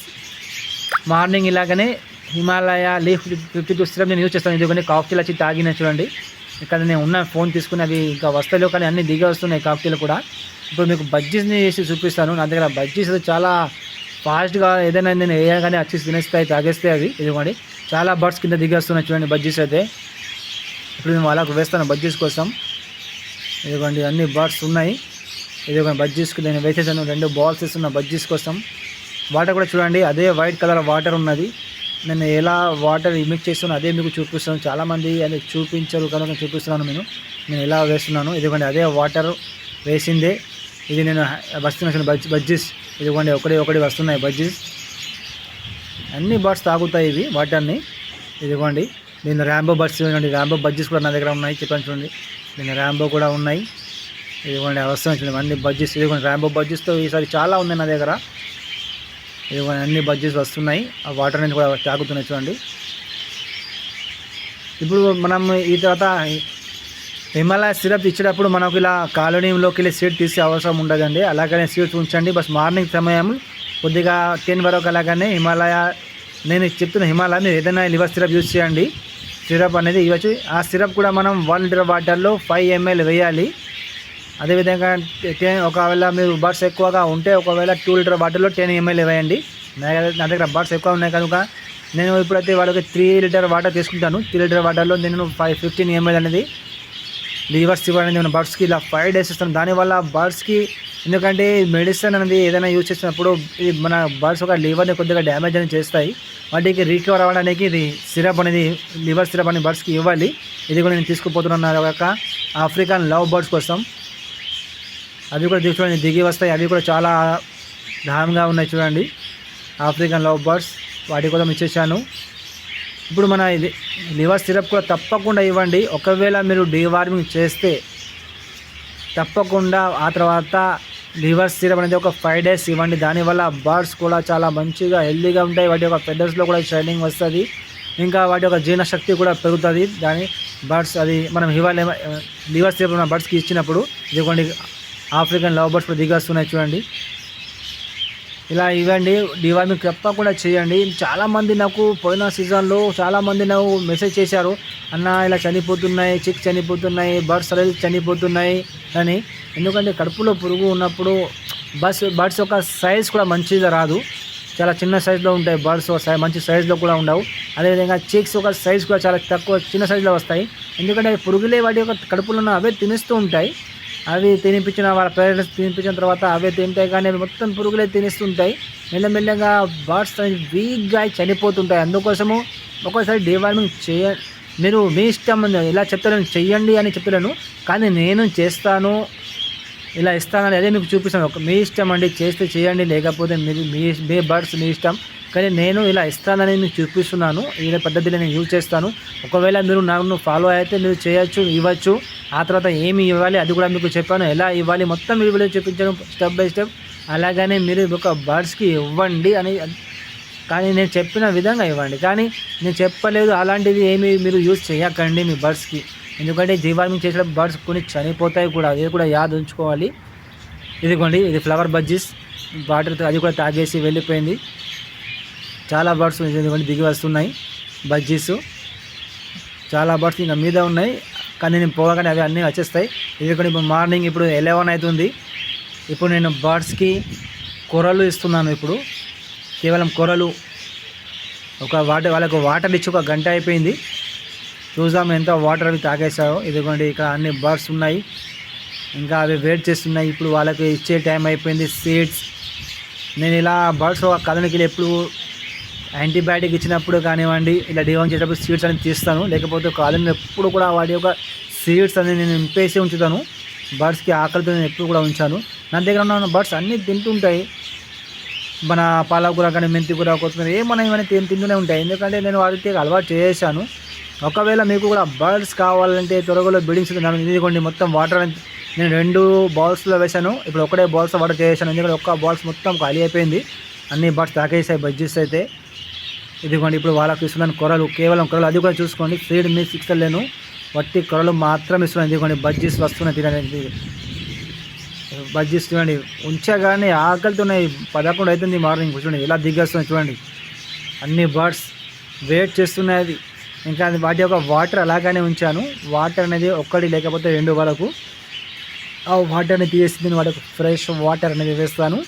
మార్నింగ్ ఇలాగనే Himalaya leaf fifty two syrup నేను యూజ్ చేస్తాను. ఎందుకంటే కాఫీలు వచ్చి తాగిన చూడండి. ఇక్కడ నేను ఉన్న ఫోన్ తీసుకుని అవి ఇంకా వస్తాయో కానీ అన్నీ దిగి వస్తున్నాయి కాఫీలు కూడా. ఇప్పుడు మీకు బజ్జీస్ని చేసి చూపిస్తాను. నా దగ్గర బజ్జీస్ చాలా ఫాస్ట్గా ఏదైనా నేను వేయగానే వచ్చి తినేస్తాయి తాగేస్తాయి అవి. ఇదిగోండి. చాలా బర్డ్స్ కింద దిగి వస్తున్నాయి చూడండి బజ్జీస్ అయితే. ఇప్పుడు మేము వాళ్ళకు వేస్తాను బజ్జీస్ కోసం. ఇదిగోండి అన్ని బర్డ్స్ ఉన్నాయి. ఇదిగోండి బజ్జీస్కి నేను వేసేసాను. రెండు బాల్స్ ఇస్తున్న బజ్జీస్ కోసం. వాటర్ కూడా చూడండి అదే వైట్ కలర్ వాటర్ ఉన్నది. నేను ఎలా వాటర్ మిక్స్ చేస్తానో అదే మీకు చూపిస్తాను చాలామంది అది చూపించరు కనుక చూపిస్తున్నాను నేను. నేను ఎలా వేస్తున్నాను? ఇదిగోండి అదే వాటర్ వేసిందే. ఇది నేను వస్తున్న బజ్ బజ్జీస్. ఇదిగోండి ఒకటి ఒకటి వస్తున్నాయి బజ్జీస్. అన్ని బర్డ్స్ తాగుతాయి ఇవి వాటర్ని ఇదిగోండి దీని ర్యాంబో బర్డ్స్ చూడండి. ర్యాంబో బజ్జీస్ కూడా నా దగ్గర ఉన్నాయి. చెప్పాను చూడండి. దీని ర్యాంబో కూడా ఉన్నాయి. ఇదిగోండి అవసరం చూడండి అన్ని బజ్జీస్. ఇదిగోండి ర్యాంబో బజ్జీస్తో ఈసారి చాలా ఉన్నాయి నా దగ్గర. అన్ని బజ్జీస్ వస్తున్నాయి. ఆ వాటర్ నుంచి కూడా తాగుతున్నాయి చూడండి. ఇప్పుడు మనం ఈ తర్వాత హిమాలయ సిరప్ ఇచ్చేటప్పుడు మనకు ఇలా కాలనీలోకి వెళ్ళి సీట్ తీసే అవసరం ఉండదండి. అలాగనే సీట్ ఉంచండి. బస్ మార్నింగ్ సమయం కొద్దిగా టెన్ వరకు అలాగనే హిమాలయ నేను చెప్తున్న హిమాలయ మీరు ఏదైనా లివర్ సిరప్ యూజ్ చేయండి. సిరప్ అనేది ఇవ్వచ్చు. ఆ సిరప్ కూడా మనం వన్ లీటర్ వాటర్లో ఫైవ్ ఎంఎల్ వేయాలి. అదేవిధంగా టెన్ ఒకవేళ మీరు బర్డ్స్ ఎక్కువగా ఉంటే ఒకవేళ టూ లీటర్ వాటర్లో టెన్ ఎంఎల్ ఇవ్వండి. నా దగ్గర- బర్డ్స్ ఎక్కువ ఉన్నాయి కనుక నేను ఇప్పుడైతే వాళ్ళకి త్రీ లీటర్ వాటర్ తీసుకుంటాను. త్రీ లీటర్ వాటర్లో నేను ఫైవ్ ఫిఫ్టీన్ ఎంఎల్ అనేది లీవర్స్ ఇవ్వడం నేను బర్డ్స్కి ఇలా ఫైవ్ డేస్ ఇస్తాను. దానివల్ల బర్డ్స్కి ఎందుకంటే మెడిసిన్ అనేది ఏదైనా యూజ్ చేసినప్పుడు ఇది మన బర్డ్స్ ఒక లివర్ని కొద్దిగా డ్యామేజ్ అనేది చేస్తాయి. వాటికి రికవర్ అవ్వడానికి ఇది సిరప్ అనేది లివర్ సిరప్ అనేది బర్డ్స్కి ఇవ్వాలి. ఇది కూడా నేను తీసుకుపోతున్నాను నా యొక్క ఆఫ్రికన్ లవ్ బర్డ్స్ కోసం. అవి కూడా చూడండి దిగి వస్తాయి. అవి కూడా చాలా దాహంగా ఉన్నాయి చూడండి. ఆఫ్రికన్ లవ్ బర్డ్స్ వాటి కూడా ఇచ్చేసాను. ఇప్పుడు మన ఇది లివర్ సిరప్ కూడా తప్పకుండా ఇవ్వండి. ఒకవేళ మీరు డీవార్మింగ్ చేస్తే తప్పకుండా ఆ తర్వాత లివర్ సిరప్ అనేది ఒక ఫైవ్ డేస్ ఇవ్వండి. దానివల్ల బర్డ్స్ కూడా చాలా మంచిగా హెల్దీగా ఉంటాయి. వాటి యొక్క ఫెదర్స్లో కూడా షైనింగ్ వస్తుంది. ఇంకా వాటి యొక్క జీర్ణశక్తి కూడా పెరుగుతుంది. దాని బర్డ్స్ అది మనం హివాలయ లివర్ సిరప్ మన బర్డ్స్కి ఇచ్చినప్పుడు ఇదిగోండి ఆఫ్రికన్ లవ్ బర్డ్స్ కూడా దిగొస్తున్నాయి చూడండి. ఇలా ఇవ్వండి. డివార్మింగ్ తప్పకుండా చేయండి. చాలామంది నాకు పోయిన సీజన్లో చాలామంది నాకు మెసేజ్ చేశారు. అన్న ఇలా చనిపోతున్నాయి చిక్ చనిపోతున్నాయి బర్డ్స్ అనేది చనిపోతున్నాయి అని. ఎందుకంటే కడుపులో పురుగు ఉన్నప్పుడు బస్ బర్డ్స్ యొక్క సైజ్ కూడా మంచిగా రాదు. చాలా చిన్న సైజులో ఉంటాయి బర్డ్స్ మంచి సైజులో కూడా ఉండవు. అదేవిధంగా చీక్స్ ఒక సైజ్ కూడా చాలా తక్కువ చిన్న సైజులో వస్తాయి. ఎందుకంటే పురుగులే వాటి యొక్క కడుపులో ఉన్న అవే తినేస్తూ ఉంటాయి. అవి తినిపించిన వాళ్ళ పేరెంట్స్ తినిపించిన తర్వాత అవే తింటాయి కానీ అవి మొత్తం పురుగులే తినిస్తుంటాయి. మెల్లమెల్లగా బర్డ్స్ అనేవి వీక్గా చనిపోతుంటాయి. అందుకోసము ఒక్కోసారి డివార్మింగ్ చేయ మీరు మీ ఇష్టం ఇలా చెప్తాను చెయ్యండి అని చెప్పలేను. కానీ నేను చేస్తాను. ఇలా ఇస్తానని అదే మీకు చూపిస్తాను. ఒక మీ ఇష్టం అండి చేస్తే చేయండి. లేకపోతే మీరు మీ మీ బర్డ్స్ మీ ఇష్టం. కానీ నేను ఇలా ఇస్తానని మీకు చూపిస్తున్నాను. ఈ పద్ధతిలో నేను యూజ్ చేస్తాను. ఒకవేళ మీరు నన్ను ఫాలో అయితే మీరు చేయొచ్చు ఇవ్వచ్చు. ఆ తర్వాత ఏమి ఇవ్వాలి అది కూడా మీకు చెప్పాను. ఎలా ఇవ్వాలి మొత్తం వీడియోలో చూపించాను స్టెప్ బై స్టెప్ అలాగనే మీరు ఒక బర్డ్స్కి ఇవ్వండి అని కానీ నేను చెప్పిన విధంగా ఇవ్వండి. కానీ నేను చెప్పలేదు అలాంటిది ఏమి మీరు యూజ్ చేయకండి మీ బర్డ్స్కి ఎందుకంటే జీవార్మింగ్ చేసిన బర్డ్స్ కొన్ని చనిపోతాయి కూడా. అది కూడా యాద్ ఉంచుకోవాలి. ఇదిగోండి ఇది ఫ్లవర్ బజ్జీస్ వాటర్ అది కూడా తాగేసి వెళ్ళిపోయింది. చాలా బర్డ్స్ ఎందుకంటే దిగి వస్తున్నాయి. బజ్జీస్. చాలా బర్డ్స్ ఇంకా మీద ఉన్నాయి. కానీ నేను పోగానే అవి అన్నీ వచ్చేస్తాయి. ఇదిగోండి ఇప్పుడు మార్నింగ్ ఇప్పుడు ఎలెవెన్ అవుతుంది. ఇప్పుడు నేను బర్డ్స్కి కూరలు ఇస్తున్నాను ఇప్పుడు. కేవలం కూరలు ఒక వాటర్ వాళ్ళకు వాటర్ ఇచ్చి ఒక గంట అయిపోయింది. చూద్దాం ఎంత వాటర్ అవి తాగేశారో. ఇదిగోండి ఇక్కడ అన్ని బర్డ్స్ ఉన్నాయి. ఇంకా అవి వెయిట్ చేస్తున్నాయి. ఇప్పుడు వాళ్ళకి ఇచ్చే టైం అయిపోయింది. సీడ్స్. నేను ఇలా బర్డ్స్ కథనికి ఎప్పుడు యాంటీబయాటిక్ ఇచ్చినప్పుడు కానివ్వండి ఇలా డివైన్ చేసేటప్పుడు సీడ్స్ అనేది తీస్తాను. లేకపోతే కాదని ఎప్పుడు కూడా వాటి యొక్క సీడ్స్ అనేది నేను నింపేసి ఉంచుతాను. బర్డ్స్కి ఆకలితో నేను ఎప్పుడు కూడా ఉంచాను. నా దగ్గర ఉన్న బర్డ్స్ అన్నీ తింటుంటాయి. మన పాలకూర కానీ మెంతి కూర కొత్తిమీర ఏమన్నా ఇవన్నీ తిని తింటూనే ఉంటాయి. ఎందుకంటే నేను వాటికి అలవాటు చేశాను. ఒకవేళ మీకు కూడా బర్డ్స్ కావాలంటే త్వరగా బిల్డింగ్స్ నన్ను ఇదిగోండి మొత్తం వాటర్ నేను రెండు బాల్స్లో వేశాను. ఇప్పుడు ఒకటే బాల్స్ వాటర్ చేసాను ఎందుకంటే ఒక్క బాల్స్ మొత్తం ఖాళీ అయిపోయింది. అన్ని బర్డ్స్ తాకేసాయి బజ్జీస్ అయితే. ఇదిగోండి ఇప్పుడు వాళ్ళకి ఇస్తున్నాను కొరలు కేవలం కొరలు అది కూడా చూసుకోండి. ఫీడ్ మీ సిక్స్ లేను. వట్టి కొరలు మాత్రం ఇస్తున్నాను. ఇదిగోండి బజ్జీస్ వస్తున్నాయి తినడానికి బజ్జీస్ చూడండి ఉంచగానే ఉన్నాయి. పదకొండు అవుతుంది మార్నింగ్. చూడండి ఇలా దిగేస్తున్నాయి చూడండి. అన్ని బర్డ్స్ వెయిట్ చేస్తున్నాయి అది. ఇంకా వాటి యొక్క వాటర్ అలాగానే ఉంచాను. వాటర్ అనేది ఒక్కటి లేకపోతే రెండు వరకు. ఆ వాటర్ని తీసి నేను వాళ్ళకు ఫ్రెష్ వాటర్ అనేది వేస్తాను.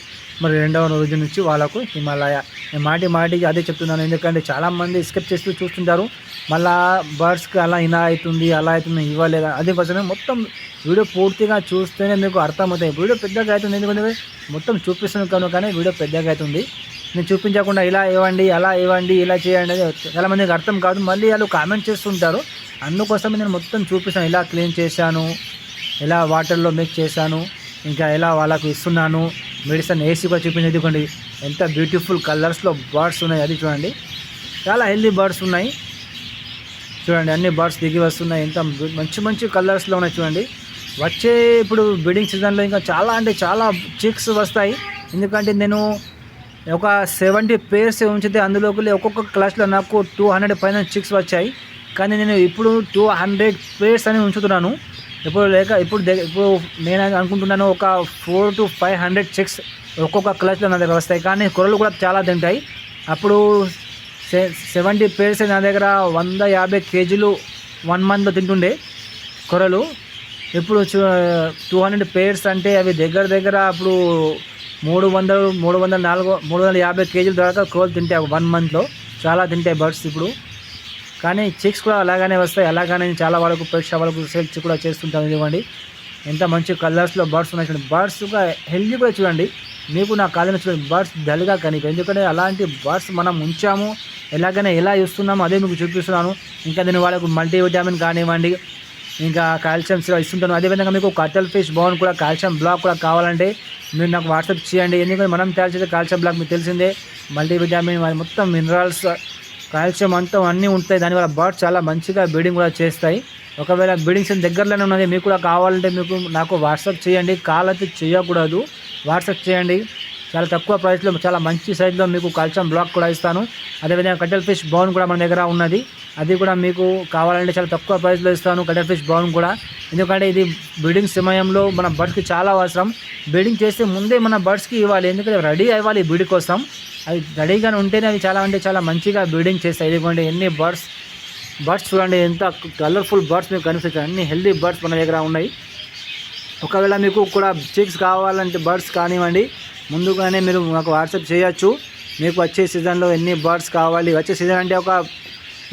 మరి రెండవ రోజు నుంచి వాళ్ళకు హిమాలయ. నేను మాటి మాటికి అదే చెప్తున్నాను. ఎందుకంటే చాలామంది స్కిప్ చేస్తూ చూస్తుంటారు. మళ్ళా బర్డ్స్కి అలా ఇలా అవుతుంది అలా అవుతుంది ఇవ్వలేదా? అదే కోసం మొత్తం వీడియో పూర్తిగా చూస్తేనే మీకు అర్థమవుతాయి. వీడియో పెద్దగా అవుతుంది. ఎందుకంటే మొత్తం చూపిస్తున్నాను కానీ వీడియో పెద్దగా అవుతుంది. నేను చూపించకుండా ఇలా ఇవ్వండి అలా ఇవ్వండి ఇలా చేయండి అనేది చాలామందికి అర్థం కాదు. మళ్ళీ వాళ్ళు కామెంట్ చేస్తుంటారు. అందుకోసమే నేను మొత్తం చూపిస్తాను. ఇలా క్లీన్ చేశాను. ఎలా వాటర్లో మిక్స్ చేశాను ఇంకా ఎలా వాళ్ళకు ఇస్తున్నాను మెడిసిన్ ఏసీగా కూడా చూపించేది. ఇదిగోండి ఎంత బ్యూటిఫుల్ కలర్స్లో బర్డ్స్ ఉన్నాయి. అది చూడండి. చాలా హెల్దీ బర్డ్స్ ఉన్నాయి. చూడండి అన్ని బర్డ్స్ దిగి వస్తున్నాయి. ఎంత మంచి మంచి కలర్స్లో ఉన్నాయి చూడండి. వచ్చే ఇప్పుడు బిడ్డింగ్ సీజన్లో ఇంకా చాలా అంటే చాలా చిక్స్ వస్తాయి. ఎందుకంటే నేను ఒక సెవెంటీ పేర్స్ ఉంచితే అందులోకి ఒక్కొక్క క్లాస్లో నాకు టూ హండ్రెడ్ పైన చిక్స్ వచ్చాయి. కానీ నేను ఇప్పుడు టూ హండ్రెడ్ పేర్స్ అని ఉంచుతున్నాను. ఇప్పుడు లేక ఇప్పుడు ఇప్పుడు నేను అనుకుంటున్నాను ఒక four to five hundred chicks ఒక్కొక్క క్లచ్లో నా దగ్గర వస్తాయి. కానీ కొరలు కూడా చాలా తింటాయి. అప్పుడు సెవెంటీ పేర్స్ నా దగ్గర వంద యాభై కేజీలు వన్ మంత్లో తింటుండే కొరలు. ఇప్పుడు టూ హండ్రెడ్ పేర్స్ అంటే అవి దగ్గర దగ్గర అప్పుడు మూడు వందలు మూడు వందల నాలుగు మూడు వందల యాభై కేజీల దాకా కోళ్ళు తింటాయి. వన్ మంత్లో చాలా తింటాయి బర్డ్స్ ఇప్పుడు. కానీ చిక్స్ కూడా అలాగానే వస్తాయి. అలాగానే చాలా వరకు ప్రేక్ష వాళ్ళకు సేల్స్ కూడా చేస్తుంటాను ఇవ్వండి ఎంత మంచి కలర్స్లో బర్డ్స్ ఉన్నాయి చూడండి. బర్డ్స్ హెల్దీ కూడా చూడండి. మీకు నా కాదని చూడండి. బర్డ్స్ డల్గా కనిపి ఎందుకంటే అలాంటి బర్డ్స్ మనం ఉంచాము. ఎలాగైనా ఎలా ఇస్తున్నామో అదే మీకు చూపిస్తున్నాను. ఇంకా నేను వాళ్ళకు మల్టీవిటామిన్ కానివ్వండి ఇంకా కాల్షియం ఇస్తుంటాను. అదేవిధంగా మీకు కట్టల్ ఫిష్ బౌన్ కూడా కాల్షియం బ్లాక్ కూడా కావాలంటే మీరు నాకు వాట్సాప్ చేయండి. ఎందుకంటే మనం తయారు చేసే కాల్షియం బ్లాక్ మీకు తెలిసిందే. మల్టీవిటామిన్ మొత్తం మినరల్స్ కాల్షియం అంతా అన్నీ ఉంటాయి. దానివల్ల బర్డ్స్ చాలా మంచిగా బ్రీడింగ్ కూడా చేస్తాయి. ఒకవేళ బ్రీడింగ్స్ దగ్గరలోనే ఉన్నది మీకు కూడా కావాలంటే మీకు నాకు వాట్సాప్ చేయండి. కాల్ అయితే చేయకూడదు. వాట్సాప్ చేయండి. చాలా తక్కువ ప్రైస్లో చాలా మంచి సైజులో మీకు కాల్షియం బ్లాక్ కూడా ఇస్తాను. అదేవిధంగా కట్టెల్ ఫిష్ బౌన్ కూడా మన దగ్గర ఉన్నది. అది కూడా మీకు కావాలంటే చాలా తక్కువ ప్రైస్లో ఇస్తాను కట్టెల్ ఫిష్ బౌన్ కూడా. ఎందుకంటే ఇది బ్రీడింగ్ సమయంలో మన బర్డ్స్కి చాలా అవసరం. బ్రీడింగ్ చేస్తే ముందే మన బర్డ్స్కి ఇవ్వాలి. ఎందుకంటే రెడీ అవ్వాలి బ్రీడ్ కోసం. అవి రెడీగా ఉంటేనే అవి చాలా అంటే చాలా మంచిగా బ్రీడింగ్ చేస్తాయి. ఇదిగోండి ఎన్ని బర్డ్స్ బర్డ్స్ చూడండి ఎంత కలర్ఫుల్ బర్డ్స్ మీకు కనిపిస్తాయి. అన్ని హెల్దీ బర్డ్స్ మన దగ్గర ఉన్నాయి. ఒకవేళ మీకు కూడా చిక్స్ కావాలంటే బర్డ్స్ కానివ్వండి ముందుగానే మీరు నాకు వాట్సాప్ చేయొచ్చు. మీకు వచ్చే సీజన్లో ఎన్ని బర్డ్స్ కావాలి? వచ్చే సీజన్ అంటే ఒక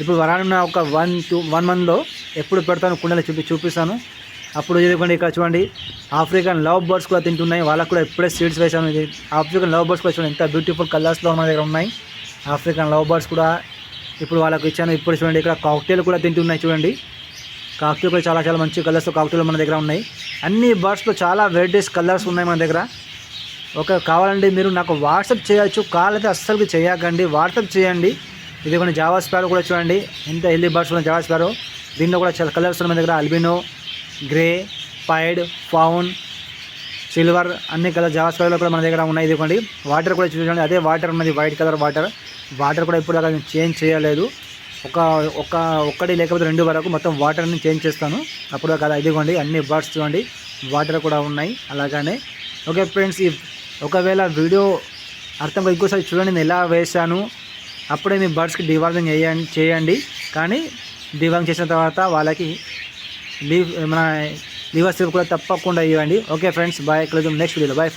ఇప్పుడు వరానున్న ఒక వన్ టూ వన్ మంత్లో ఎప్పుడు పెడతాను కుండలు చూపి చూపిస్తాను. అప్పుడు చూడండి ఇక్కడ చూడండి. ఆఫ్రికన్ లవ్ బర్డ్స్ కూడా తింటున్నాయి. వాళ్ళకు కూడా ఎప్పుడే సీడ్స్ వేసాను. ఇది ఆఫ్రికన్ లవ్ బర్డ్స్ కూడా చూడండి. ఎంత బ్యూటిఫుల్ కలర్స్లో మన దగ్గర ఉన్నాయి. ఆఫ్రికన్ లవ్ బర్డ్స్ కూడా ఇప్పుడు వాళ్ళకు ఇచ్చాను. ఇప్పుడు చూడండి ఇక్కడ కాక్టైల్ కూడా తింటున్నాయి చూడండి. కాక్టైల్ కూడా చాలా చాలా మంచి కలర్స్ కాక్టైల్ మన దగ్గర ఉన్నాయి. అన్ని బర్డ్స్లో చాలా వెరైటీస్ కలర్స్ ఉన్నాయి మన దగ్గర. ఓకే కావాలండి మీరు నాకు వాట్సాప్ చేయొచ్చు. కాల్ అయితే అస్సలు చేయకండి వాట్సాప్ చేయండి. ఇది కొన్ని జావా స్పారో కూడా చూడండి. ఎంత హెల్దీ బర్డ్స్ ఉన్న జావా స్పారో. దీంట్లో కూడా చాలా కలర్స్ ఉన్నాయి మన దగ్గర. Albino grey pied fawn silver అన్ని కలర్ జావా స్పారో కూడా మన దగ్గర ఉన్నాయి. ఇదిగోండి వాటర్ కూడా చూడండి. అదే వాటర్ ఉన్నది వైట్ కలర్ వాటర్. వాటర్ కూడా ఇప్పుడు దాకా చేంజ్ చేయలేదు. ఒక ఒక ఒక్కటి లేకపోతే రెండు వరకు మొత్తం వాటర్ని చేంజ్ చేస్తాను. అప్పుడు కదా. ఇదిగోండి అన్ని బర్డ్స్ చూడండి. వాటర్ కూడా ఉన్నాయి. అలాగనే. ఓకే ఫ్రెండ్స్ ఈ ఒకవేళ వీడియో అర్థం ఇంకోసారి చూడండి నేను ఎలా వేశాను. అప్పుడే మీ బర్డ్స్కి డివార్మింగ్ చేయండి చేయండి. కానీ డివార్మింగ్ చేసిన తర్వాత వాళ్ళకి లీవ్ మన లివర్ సిప్ కూడా తప్పకుండా ఇవ్వండి. Okay friends bye. కలుద్దాం. నెక్స్ట్ వీడియోలో. Bye friends.